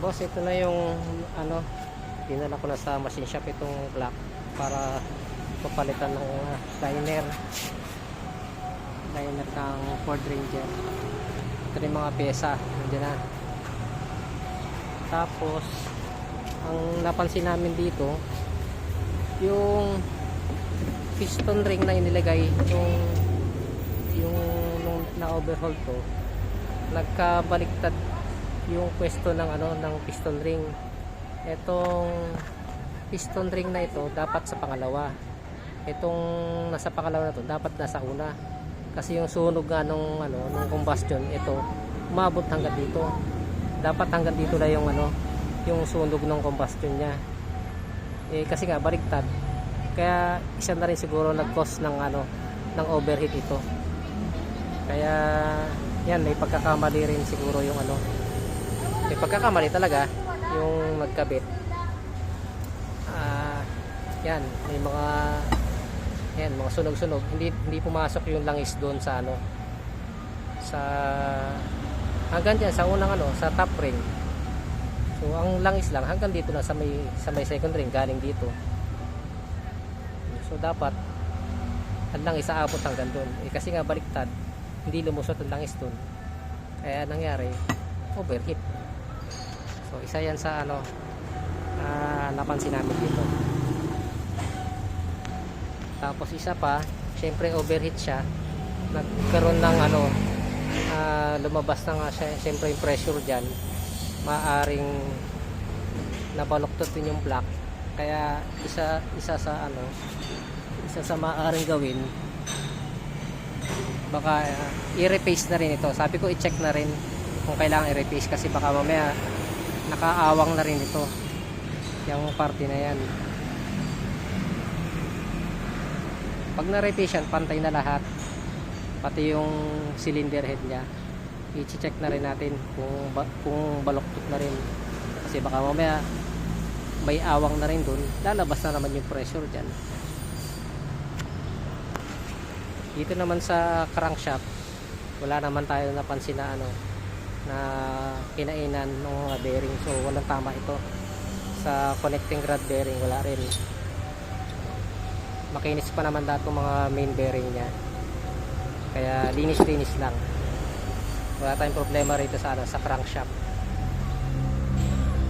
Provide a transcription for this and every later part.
Boss, ito na yung ano, dinala ko na sa machine shop itong block para papalitan ng uh, liner. Liner ng Ford Ranger. Ito yung mga pyesa, nandiyan na. Tapos, ang napansin namin dito, yung piston ring na inilagay yung yung na-overhaul to nagkabaliktad yung pwesto ng ano ng piston ring. Etong piston ring na ito dapat sa pangalawa. Itong nasa pangalawa na to dapat nasa una. Kasi yung sunog nga nung ano nung combustion ito umabot hanggang dito. Dapat hanggang dito na yung ano yung sunog ng combustion niya. Eh kasi nga baliktad. Kaya isa na rin siguro nag-cause ng ano ng overheat ito. Kaya yan may pagkakamali rin siguro yung ano pagkakamali talaga yung nagkabit ah yan may mga yan mga sunog-sunog. Hindi hindi pumasok yung langis doon sa ano sa hanggang dyan sa unang ano sa top ring. So ang langis lang hanggang dito na sa may sa may second ring galing dito. So dapat ang langis aabot hanggang doon. Eh, kasi nga baliktad hindi lumusot ang langis doon. Kaya nangyari overheat so isa yan sa ano ah, napansin namin dito. Tapos isa pa syempre overheat siya. Nagkaroon ng ano ah, lumabas na nga siya. Syempre yung pressure dyan maaring nabaluktot din yung block. Kaya isa isa sa ano isa sa maaring gawin baka uh, i-repaste na rin ito. Sabi ko i-check na rin kung kailangan i-repaste kasi baka mamaya nakaawang na rin ito. Yung parte na yan. Pag na-repaste yan pantay na lahat. Pati yung cylinder head nya i-check na rin natin kung, ba, kung baloktot na rin. Kasi baka mamaya may awang na rin dun. Lalabas na naman yung pressure dyan. Dito naman sa crankshaft wala naman tayo napansin na ano na kinainan ng mga bearing. So walang tama ito. Sa connecting rod bearing wala rin. Makinis pa naman dato mga main bearing nya kaya linis linis lang. Wala tayong problema rito sa ano sa crankshaft.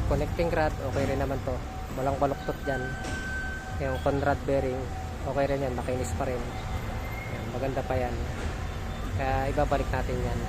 Connecting rod okay rin naman to. Walang baluktot dyan. Yung conrad bearing okay rin yan. Makinis pa rin. Yan, maganda pa yan. Kaya ibabalik natin yan